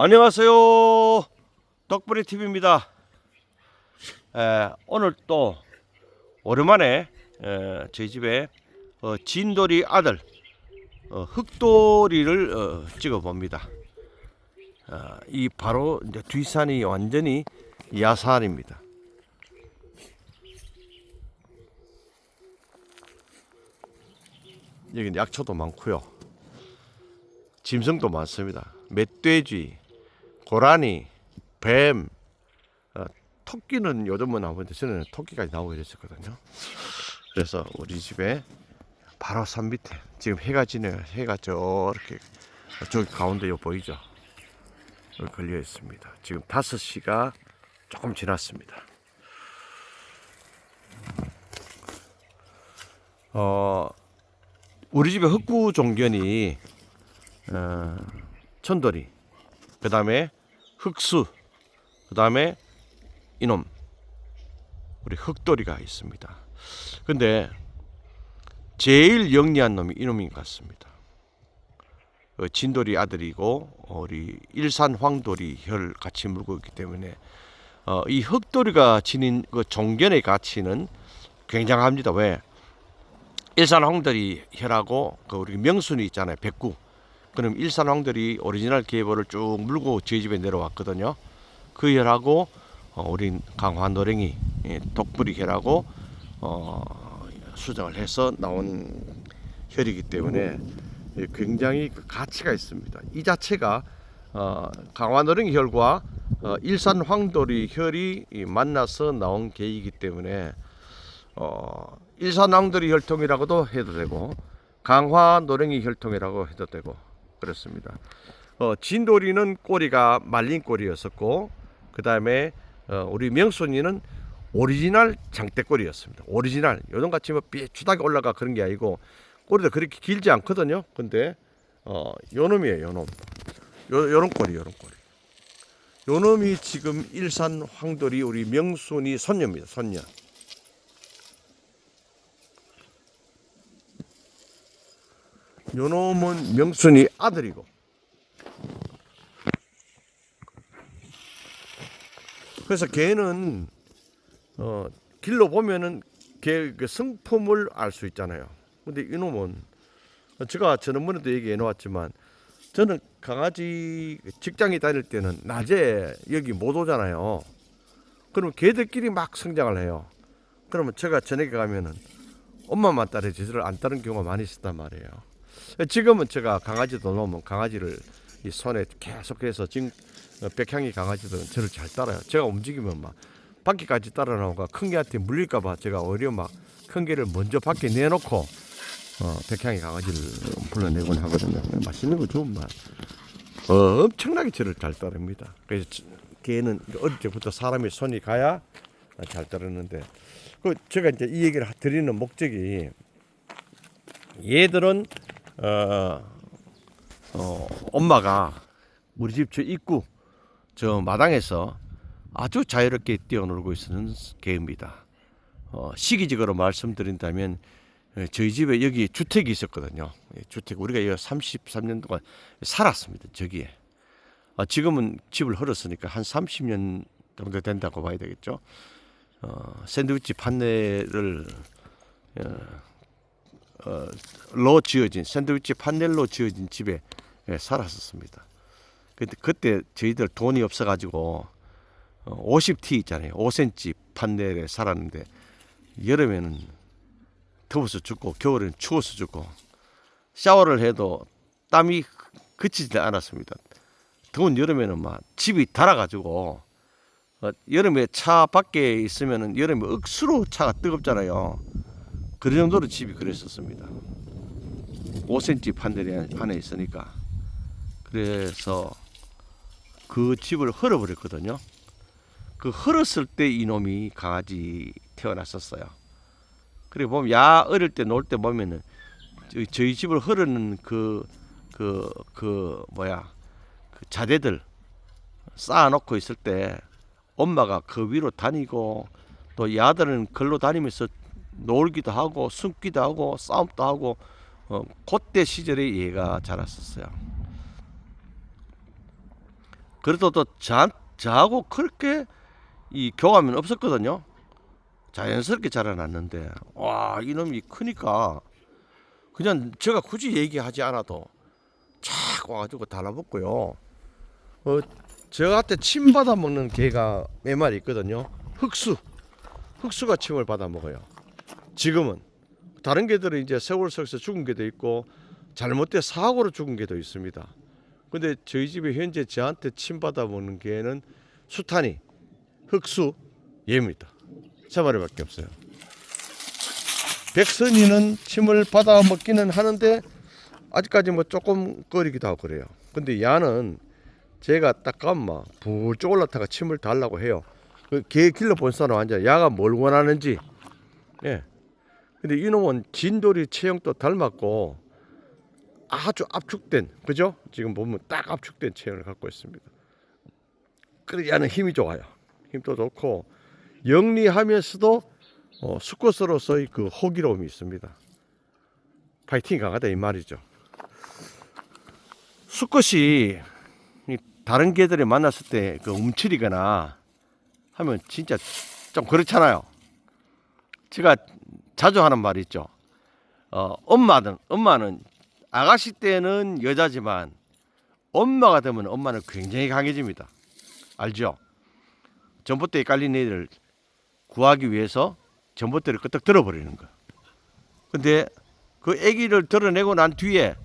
안녕하세요. 덕분에 TV입니다. 에, 오늘 또 오랜만에 에, 저희 집에 어, 진돌이 아들 어, 흑돌이를 어, 찍어 봅니다. 아, 이 바로 이제 뒷산이 완전히 야산입니다. 여기 약초도 많고요. 짐승도 많습니다. 멧돼지, 고라니, 뱀, 어, 토끼는 요즘은 나오는데 저는 토끼까지 나오고 이랬었거든요. 그래서 우리 집에 바로 산 밑에 지금 해가 지네요. 해가 저렇게 저기 가운데 요 보이죠? 걸려 있습니다. 지금 5시가 조금 지났습니다. 어, 우리 집에 흑구 종견이 어, 천돌이, 그 다음에 흑수, 그 다음에 이놈, 우리 흑돌이가 있습니다. 근데 제일 영리한 놈이 이놈인 것 같습니다. 어, 진돌이 아들이고 우리 일산 황돌이 혈 같이 물고 있기 때문에 어, 이 흑돌이가 지닌 그 종견의 가치는 굉장합니다. 왜? 일산 황돌이 혈하고 그 우리 명순이 있잖아요. 백구. 그럼 일산 황돌이 오리지널 계보를 쭉 물고 저희 집에 내려왔거든요. 그 혈하고 어, 우리 강화 노랭이 예, 독불이 혈하고 어, 수정을 해서 나온 혈이기 때문에 예, 굉장히 그 가치가 있습니다. 이 자체가 어, 강화 노랭이 혈과 어, 일산 황돌이 혈이 이 만나서 나온 계이기 때문에 어, 일산 황돌이 혈통이라고도 해도 되고 강화 노랭이 혈통이라고 해도 되고 그렇습니다. 어, 진돌이는 꼬리가 말린 꼬리였었고 그 다음에 어, 우리 명순이는 오리지널 장대꼬리였습니다. 오리지널 요즘 같이 뭐 삐쭈하게 올라가 그런 게 아니고 꼬리도 그렇게 길지 않거든요. 근데 어, 요놈이에요. 요놈. 요 요런 꼬리 요런 꼬리. 요놈이 지금 일산 황돌이 우리 명순이 손녀입니다. 손녀. 요놈은 명순이 아들이고 그래서 걔는 어, 길로 보면은 걔그 성품을 알 수 있잖아요. 근데 이놈은 제가 지난번에도 얘기해 놓았지만 저는 강아지 직장에 다닐 때는 낮에 여기 못 오잖아요. 그럼 걔들끼리 막 성장을 해요. 그러면 제가 저녁에 가면은 엄마만 따라 제대로 안 따른 경우가 많이 있었단 말이에요. 지금은 제가 강아지도 놓으면 강아지를 이 손에 계속해서 지금 백향이 강아지들은 저를 잘 따라요. 제가 움직이면 막 밖에까지 따라 나오고 큰 개한테 물릴까봐 제가 오히려 막 큰 개를 먼저 밖에 내놓고 어, 백향이 강아지를 불러내곤 하거든요. 맛있는 거 좋은 맛. 어, 엄청나게 저를 잘 따릅니다. 그래서 저- 개는 어릴 때부터 사람이 손이 가야 잘 따르는데 그 제가 이제 이 얘기를 드리는 목적이 얘들은 어, 어, 엄마가 우리 집 저 입구 저 마당에서 아주 자유롭게 뛰어놀고 있는 개입니다. 어, 시기적으로 말씀드린다면 예, 저희 집에 여기 주택이 있었거든요. 예, 주택 우리가 여기 33년 동안 살았습니다. 저기에. 아, 지금은 집을 헐었으니까 한 30년 정도 된다고 봐야 되겠죠. 어, 샌드위치 판넬을 어, 로 지어진 샌드위치 판넬로 지어진 집에 예, 살았었습니다. 근데 그때 저희들 돈이 없어가지고 어, 50T 있잖아요. 5cm 판넬에 살았는데 여름에는 더워서 죽고 겨울에는 추워서 죽고 샤워를 해도 땀이 그치지 않았습니다. 더운 여름에는 막 집이 달아가지고 어, 여름에 차 밖에 있으면은 여름에 억수로 차가 뜨겁잖아요. 그 정도로 집이 그랬었습니다. 5cm 판넬이 안에 있으니까 그래서 그 집을 헐어버렸거든요. 그 헐었을 때 이놈이 강아지 태어났었어요. 그래 보면 야 어릴 때 놀 때 보면은 저희, 집을 헐는 그그 그 뭐야 그 자대들 쌓아놓고 있을 때 엄마가 그 위로 다니고 또 야들은 걸로 다니면서 놀기도 하고 숨기도 하고 싸움도 하고 어, 그때 시절에 얘가 자랐었어요. 그래도 또 저, 저하고 그렇게 이 교감은 없었거든요. 자연스럽게 자라났는데 와 이놈이 크니까 그냥 제가 굳이 얘기하지 않아도 착 와가지고 달라붙고요. 어, 저한테 침 받아 먹는 개가 몇 마리 있거든요. 흑수, 흑수가 침을 받아 먹어요. 지금은 다른 개들은 이제 세월 속에서 죽은 개도 있고 잘못된 사고로 죽은 개도 있습니다. 근데 저희 집에 현재 저한테 침 받아 먹는 개는 수탄이 흑수 얘입니다. 세 마리밖에 없어요. 백선이는 침을 받아 먹기는 하는데 아직까지 뭐 조금 거리기도 하고 그래요. 근데 야는 제가 딱 가면 부쩍 올라타가 침을 달라고 해요. 그 개 길러 본 사람 완전 야가 뭘 원하는지. 예. 근데 이놈은 진돌이 체형도 닮았고 아주 압축된 그죠? 지금 보면 딱 압축된 체형을 갖고 있습니다. 그래 야는 힘이 좋아요. 힘도 좋고 영리하면서도 어, 수컷으로서의 그 호기로움이 있습니다. 파이팅 강하다 이 말이죠. 수컷이 이 다른 개들이 만났을 때 그 움츠리거나 하면 진짜 좀 그렇잖아요. 제가 자주 하는 말이 있죠. 어, 엄마는 엄마는 아가씨 때는 여자지만 엄마가 되면 엄마는 굉장히 강해집니다. 알죠? 전봇대에 깔린 애를 구하기 위해서 전봇대를 끄떡 들어버리는 거야. 근데 그 아기를 드러내고 난 뒤에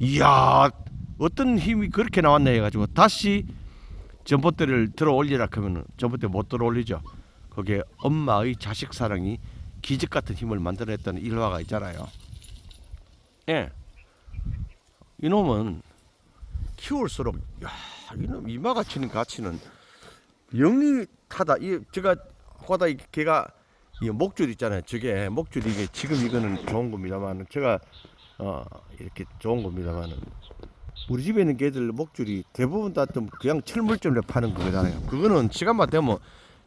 이야 어떤 힘이 그렇게 나왔네 해가지고 다시 전봇대를 들어 올리라 하면 전봇대 못 들어 올리죠. 거기에 엄마의 자식 사랑이 기적 같은 힘을 만들어냈다는 일화가 있잖아요. 예. 이놈은 키울수록 야 이놈 이마가 치는 가치는 영리하다. 이 제가 하다 이 개가 이 목줄 있잖아요. 저게 목줄이 이게 지금 이거는 좋은 겁니다만 제가 어 이렇게 좋은 겁니다만은 우리 집에 있는 개들 목줄이 대부분 다 좀 그냥 철물점에 파는 거잖아요. 그거는 시간만 되면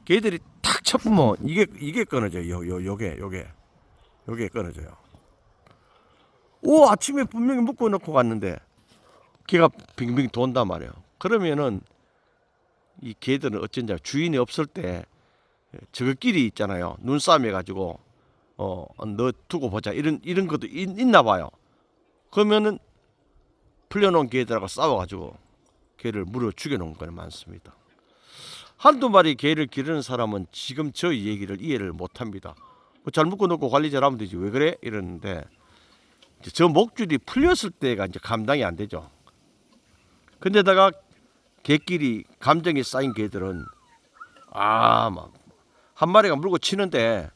개들이 탁 쳐보면 이게 이게 끊어져요. 요, 요 요게 요게 요게 끊어져요. 오 아침에 분명히 묶어 놓고 갔는데 개가 빙빙 돈단 말이에요. 그러면은 이 개들은 어쩐지 주인이 없을 때 저것끼리 있잖아요. 눈싸움 해가지고 어너 두고 보자 이런 이런 것도 있, 있나 봐요. 그러면은 풀려놓은 개들하고 싸워가지고 개를 물어 죽여놓은 거는 많습니다. 한두 마리 개를 기르는 사람은 지금 저 얘기를 이해를 못합니다. 뭐잘 묶어놓고 관리 잘하면 되지 왜 그래 이러는데 저 목줄이 풀렸을 때가 이제 감당이 안 되죠. 근데다가 개끼리 감정이 쌓인 개들은 아막 한 마리가 물고 치는데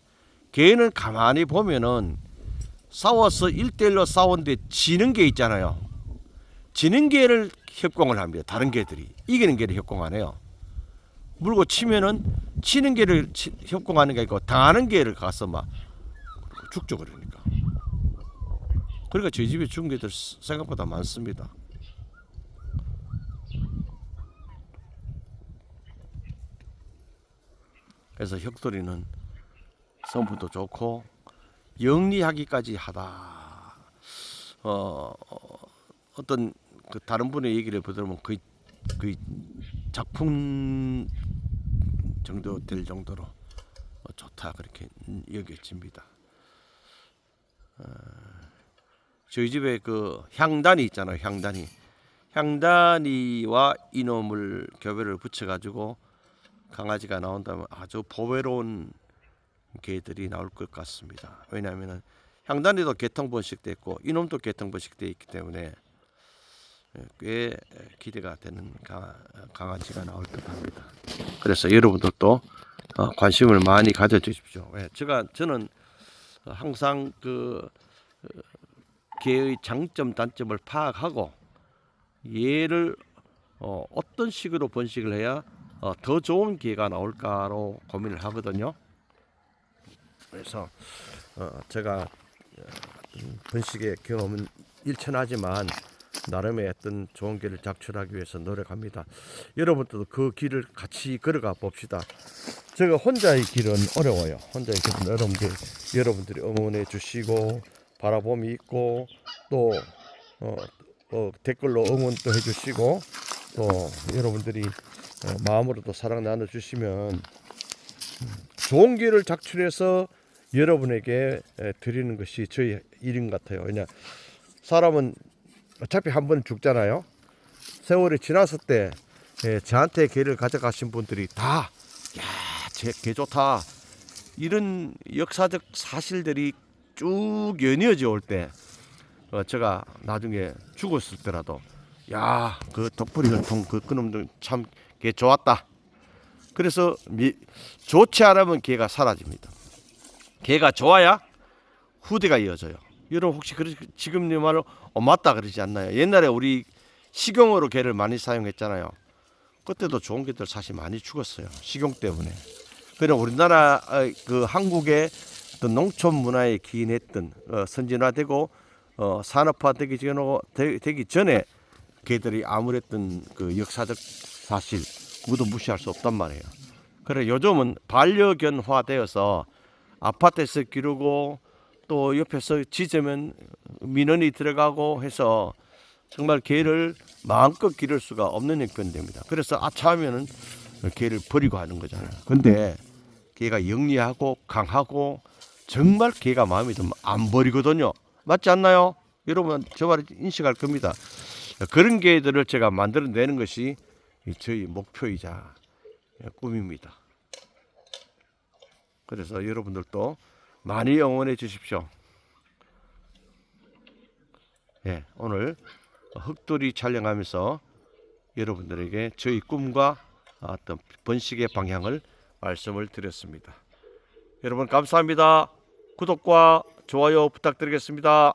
개는 가만히 보면은 싸워서 일대일로 싸웠는데 지는 게 있잖아요. 지는 개를 협공을 합니다. 다른 개들이 이기는 개를 협공 안 해요. 물고 치면은 치는 개를 치- 협공하는 게 아니고 당하는 개를 가서 막 죽죠 그러니까. 그러니까 저희 집에 죽은 개들 생각보다 많습니다. 그래서 혁돌이는 성분도 좋고 영리하기까지 하다. 어 어, 어떤 그 다른 분의 얘기를 보들으면 거의 거의 작품 정도 될 정도로 어, 좋다 그렇게 여겨집니다. 어, 저희 집에 그 향단이 있잖아요. 향단이 향단이와 이놈을 교배를 붙여가지고 강아지가 나온다면 아주 보배로운 개들이 나올 것 같습니다. 왜냐하면 향단이도 개통 번식돼 있고 이놈도 개통 번식돼 있기 때문에 꽤 기대가 되는 강아, 강아지가 나올 듯합니다. 그래서 여러분들도 어, 관심을 많이 가져주십시오. 예, 제가 저는 항상 그 어, 개의 장점 단점을 파악하고 얘를 어, 어떤 식으로 번식을 해야 어, 더 좋은 개가 나올까로 고민을 하거든요. 그래서 어, 제가 번식의 경험은 일천하지만 나름의 어떤 좋은 길을 작출하기 위해서 노력합니다. 여러분들도 그 길을 같이 걸어가 봅시다. 제가 혼자의 길은 어려워요. 혼자의 길은 어려운데 여러분들이 응원해 주시고 바라봄이 있고 또 어, 어, 댓글로 응원도 해주시고 또 여러분들이 어, 마음으로 또 사랑 나눠 주시면 좋은 기회를 작출해서 여러분에게 에, 드리는 것이 저희 일인 것 같아요. 왜냐 사람은 어차피 한 번 죽잖아요. 세월이 지났을 때 예, 저한테 개를 가져가신 분들이 다 야, 쟤개 좋다. 이런 역사적 사실들이 쭉 연이어져 올 때, 어, 제가 나중에 죽었을 때라도, 야, 그 덕분이 혈통 그 그놈들 참 개 좋았다. 그래서 미, 좋지 않으면 개가 사라집니다. 개가 좋아야 후대가 이어져요. 여러분 혹시 그러, 지금 내 말을 어, 맞다 그러지 않나요? 옛날에 우리 식용으로 개를 많이 사용했잖아요. 그때도 좋은 개들 사실 많이 죽었어요. 식용 때문에. 그냥 우리나라 어, 그 한국의 어떤 농촌 문화에 기인했던 어, 선진화되고 어, 산업화되기 전 되기 전에 개들이 암울했던 그 역사적 사실 그것도 무시할 수 없단 말이에요. 그래 요즘은 반려견화되어서 아파트에서 기르고 또 옆에서 짖으면 민원이 들어가고 해서 정말 개를 마음껏 기를 수가 없는 형편됩니다. 그래서 아차하면은 개를 버리고 하는 거잖아요. 근데 개가 영리하고 강하고 정말 개가 마음에 들면 안 버리거든요. 맞지 않나요? 여러분 저 말을 인식할 겁니다. 그런 개들을 제가 만들어내는 것이 저희 목표이자 꿈입니다. 그래서 여러분들도 많이 응원해 주십시오. 예, 오늘 흑돌이 촬영하면서 여러분들에게 저희 꿈과 어떤 번식의 방향을 말씀을 드렸습니다. 여러분 감사합니다. 구독과 좋아요 부탁드리겠습니다.